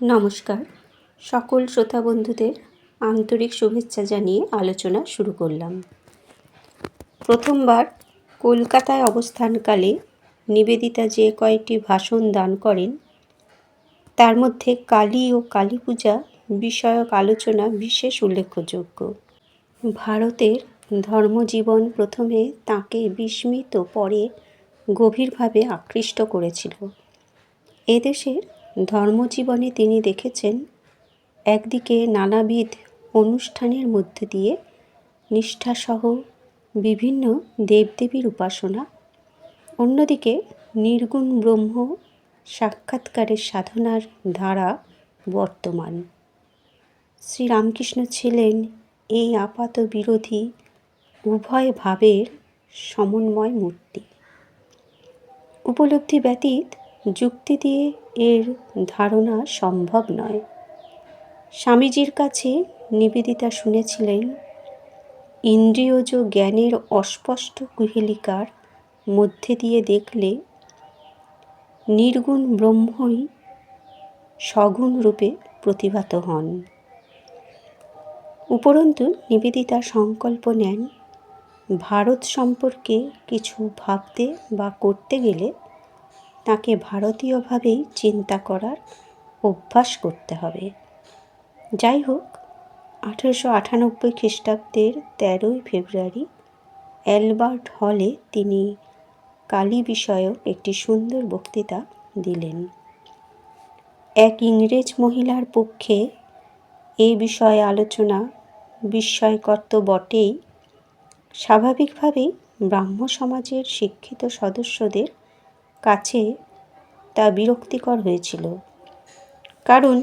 নমস্কার। সকল শ্রোতা বন্ধুদের আন্তরিক শুভেচ্ছা জানিয়ে আলোচনা শুরু করলাম। প্রথমবার কলকাতায় অবস্থানকালে নিবেদিতা যে কয়েকটি ভাষণ দান করেন, তার মধ্যে কালী ও কালী পূজা বিষয়ক আলোচনা বিশেষ উল্লেখযোগ্য। ভারতের ধর্মজীবন প্রথমে তাকে বিস্মিত পরে গভীরভাবে আকৃষ্ট করেছিল। এদেশের ধর্মজীবনে তিনি দেখেছেন একদিকে নানাবিধ অনুষ্ঠানের মধ্যে দিয়ে নিষ্ঠাসহ বিভিন্ন দেবদেবীর উপাসনা, অন্যদিকে নির্গুণ ব্রহ্ম সাক্ষাৎকারের সাধনার ধারা বর্তমান। শ্রীরামকৃষ্ণ ছিলেন এই আপাত বিরোধী উভয় ভাবের সমন্বয় মূর্তি। উপলব্ধি ব্যতীত যুক্তি দিয়ে এর ধারণা সম্ভব নয়। স্বামীজির কাছে নিবেদিতা শুনেছিলেন, ইন্দ্রিয়জ জ্ঞানের অস্পষ্ট কুহেলিকার মধ্যে দিয়ে দেখলে নির্গুণ ব্রহ্মই সগুণ রূপে প্রতিভাত হন। উপরন্তু নিবেদিতা সংকল্প নেন, ভারত সম্পর্কে কিছু ভাবতে বা করতে গেলে তাকে ভারতীয়ভাবেই চিন্তা করার অভ্যাস করতে হবে। যাই হোক, আঠেরোশো আটানব্বই খ্রিস্টাব্দের তেরোই ফেব্রুয়ারি অ্যালবার্ট হলে তিনি কালী বিষয়ক একটি সুন্দর বক্তৃতা দিলেন। এক ইংরেজ মহিলার পক্ষে এই বিষয়ে আলোচনা বিস্ময়কর তো বটেই। স্বাভাবিকভাবেই ব্রাহ্ম সমাজের শিক্ষিত সদস্যদের কাছে তা বিরক্তিকর হয়েছিল। কারণ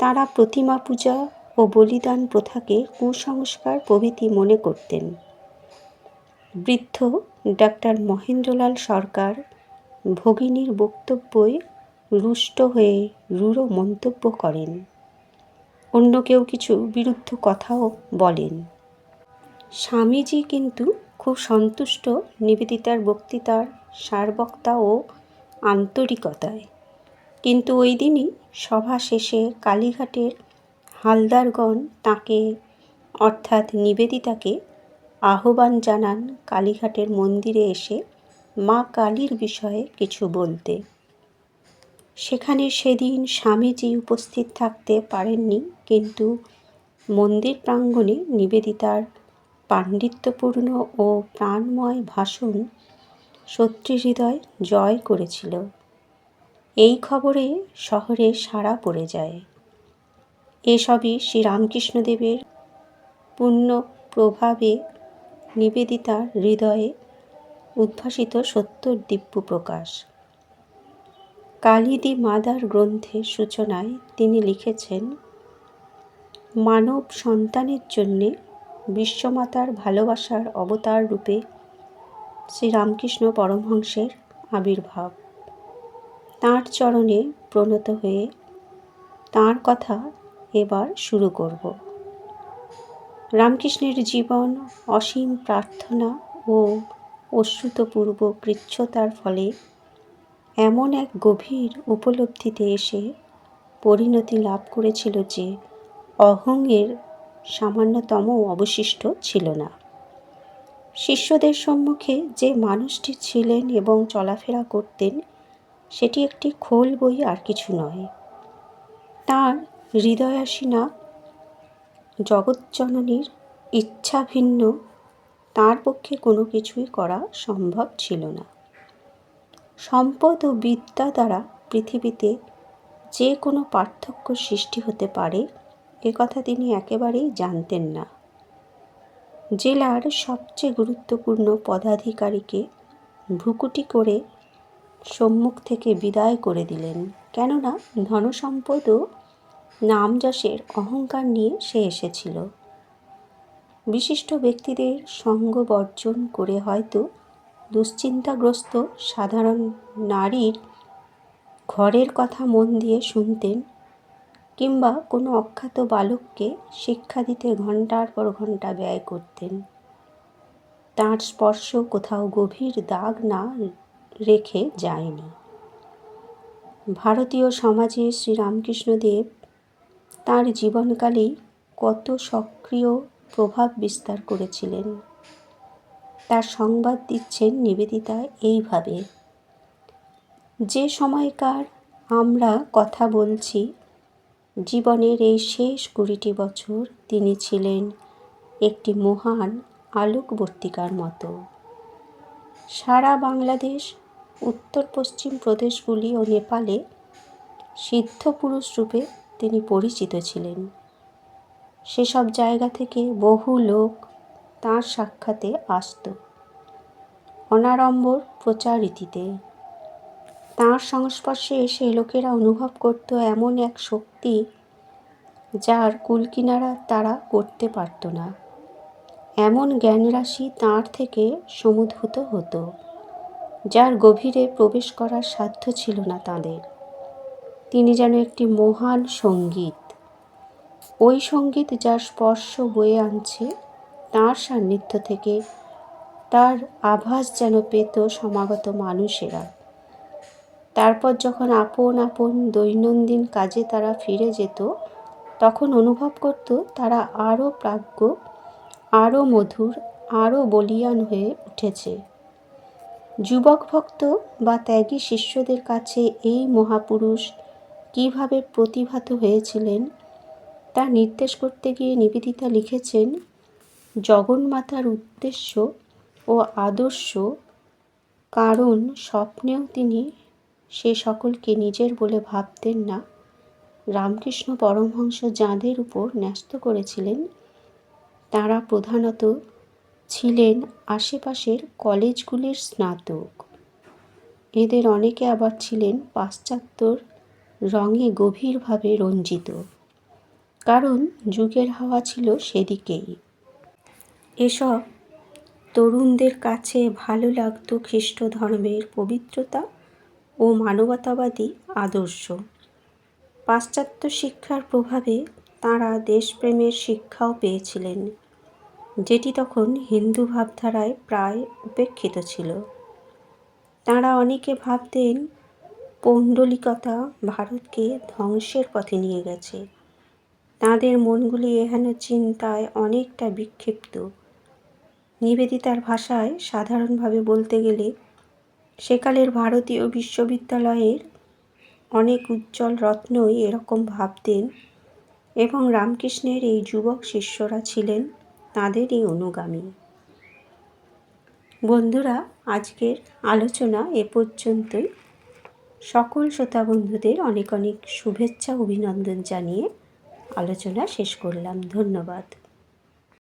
তারা প্রতিমা পূজা ও বলিদান প্রথাকে কুসংস্কার প্রভৃতি মনে করতেন। বৃদ্ধ ডাক্তার মহেন্দ্রলাল সরকার ভগিনীর বক্তব্যই রুষ্ট হয়ে রূঢ় মন্তব্য করেন। অন্য কেউ কিছু বিরুদ্ধ কথাও বলেন। স্বামীজি কিন্তু খুব সন্তুষ্ট নিবেদিতার বক্তৃতার সারবক্তা ও আন্তরিকতায়। কিন্তু ওই দিনই সভা শেষে কালীঘাটের হালদারগণ তাকে, অর্থাৎ নিবেদিতাকে, আহ্বান জানান কালীঘাটের মন্দিরে এসে মা কালীর বিষয়ে কিছু বলতে। সেখানে সেদিন স্বামীজি উপস্থিত থাকতে পারেননি, কিন্তু মন্দির প্রাঙ্গণে নিবেদিতার পাণ্ডিত্যপূর্ণ ও প্রাণময় ভাষণ হৃদয় জয় করেছিল। এই খবরে শহরে সাড়া পড়ে যায়। এসবই শ্রীরামকৃষ্ণদেবের পূর্ণ প্রভাবে নিবেদিতার হৃদয়ে উদ্ভাসিত সত্যর দিব্য প্রকাশ। কালিদি মাদার গ্রন্থের সূচনায় তিনি লিখেছেন, মানব সন্তানের জন্যে বিশ্বমাতার ভালোবাসার অবতার রূপে শ্রীরামকৃষ্ণ পরমহংসের আবির্ভাব। তাঁর চরণে প্রণত হয়ে তাঁর কথা এবার শুরু করব। রামকৃষ্ণের জীবন অসীম প্রার্থনা ও অশ্রুতপূর্ব কৃচ্ছতার ফলে এমন এক গভীর উপলব্ধিতে এসে পরিণতি লাভ করেছিল যে অহংয়ের সামান্যতম অবশিষ্ট ছিল না। শিষ্যদের সম্মুখে যে মানুষটি ছিলেন এবং চলাফেরা করতেন, সেটি একটি খোল বই আর কিছু নয়। তাঁর হৃদয়াসীনা জগৎজননীর ইচ্ছা ভিন্ন, তাঁর পক্ষে কোনো কিছুই করা সম্ভব ছিল না। সম্পদ ও বিদ্যা দ্বারা পৃথিবীতে যে কোনো পার্থক্য সৃষ্টি হতে পারে, এ কথা তিনি একেবারেই জানতেন না। জেলার সবচেয়ে গুরুত্বপূর্ণ পদাধিকারীকে ভ্রুকুটি করে সম্মুখ থেকে বিদায় করে দিলেন। কেননা ধনসম্পদ ও নামযশের অহংকার নিয়ে সে এসেছিল। বিশিষ্ট ব্যক্তিদের সঙ্গ বর্জন করে হয়তো দুশ্চিন্তাগ্রস্ত সাধারণ নারীর ঘরের কথা মন দিয়ে শুনতেন কিংবা কোনো অখ্যাত বালককে শিক্ষা দিতে ঘণ্টার পর ঘণ্টা ব্যয় করতেন। তাঁর স্পর্শ কোথাও গভীর দাগ না রেখে যায়নি। ভারতীয় সমাজে শ্রীরামকৃষ্ণদেব তাঁর জীবনকালেই কত সক্রিয় প্রভাব বিস্তার করেছিলেন। তার সংবাদ দিচ্ছেন নিবেদিতা এইভাবে, যে সময়কার আমরা কথা বলছি জীবনের এই শেষ কুড়িটি বছর তিনি ছিলেন একটি মহান আলোকবর্তিকার মতো। সারা বাংলাদেশ, উত্তর পশ্চিম প্রদেশগুলি ও নেপালে সিদ্ধ পুরুষ রূপে তিনি পরিচিত ছিলেন। সেসব জায়গা থেকে বহু লোক তাঁর সাক্ষাতে আসত। অনাড়ম্বর প্রচারীতিতে তাঁর সংস্পর্শে এসে লোকেরা অনুভব করত এমন এক শক্তি যার কুলকিনারা তারা করতে পারত না। এমন জ্ঞানরাশি তাঁর থেকে সমুদ্ভূত হতো, যার গভীরে প্রবেশ করার সাধ্য ছিল না তাঁদের। তিনি যেন একটি মহান সংগীত। ওই সংগীত যার স্পর্শ বয়ে আনছে তাঁর সান্নিধ্য থেকে, তার আভাস যেন পেত সমাগত মানুষেরা। তারপর যখন আপন আপন দৈনন্দিন কাজে তারা ফিরে যেত, তখন অনুভব করত তারা আরও প্রাজ্ঞ আরও মধুর আরও বলিয়ান হয়ে উঠেছে। যুবক ভক্ত বা ত্যাগী শিষ্যদের কাছে এই মহাপুরুষ কীভাবে প্রতিভাত হয়েছিলেন, তা নির্দেশ করতে গিয়ে নিবেদিতা লিখেছেন, জগন্মাতার উদ্দেশ্য ও আদর্শ কারণ স্বপ্নেও তিনি সে সকলকে নিজের বলে ভাবতেন না। রামকৃষ্ণ পরমহংস যাঁদের উপর ন্যস্ত করেছিলেন, তারা প্রধানত ছিলেন আশেপাশের কলেজগুলির স্নাতক। এদের অনেকে আবার ছিলেন পাশ্চাত্যর রঙে গভীরভাবে রঞ্জিত। কারণ যুগের হাওয়া ছিল সেদিকেই। এসব তরুণদের কাছে ভালো লাগতো খ্রিস্ট ধর্মের পবিত্রতা ও মানবতাবাদী আদর্শ। পাশ্চাত্য শিক্ষার প্রভাবে তাঁরা দেশপ্রেমের শিক্ষাও পেয়েছিলেন, যেটি তখন হিন্দু ভাবধারায় প্রায় উপেক্ষিত ছিল। তাঁরা অনেকে ভাবতেন পৌণ্ডলিকতা ভারতকে ধ্বংসের পথে নিয়ে গেছে। তাঁদের মনগুলি এহেন চিন্তায় অনেকটা বিক্ষিপ্ত। নিবেদিতার ভাষায় সাধারণভাবে বলতে গেলে সেকালের ভারতীয় বিশ্ববিদ্যালয়ের অনেক উজ্জ্বল রত্নই এরকম ভাবতেন এবং রামকৃষ্ণের এই যুবক শিষ্যরা ছিলেন তাঁদেরই অনুগামী। বন্ধুরা, আজকের আলোচনা এ পর্যন্তই। সকল শ্রোতা বন্ধুদের অনেক অনেক শুভেচ্ছা, অভিনন্দন জানিয়ে আলোচনা শেষ করলাম। ধন্যবাদ।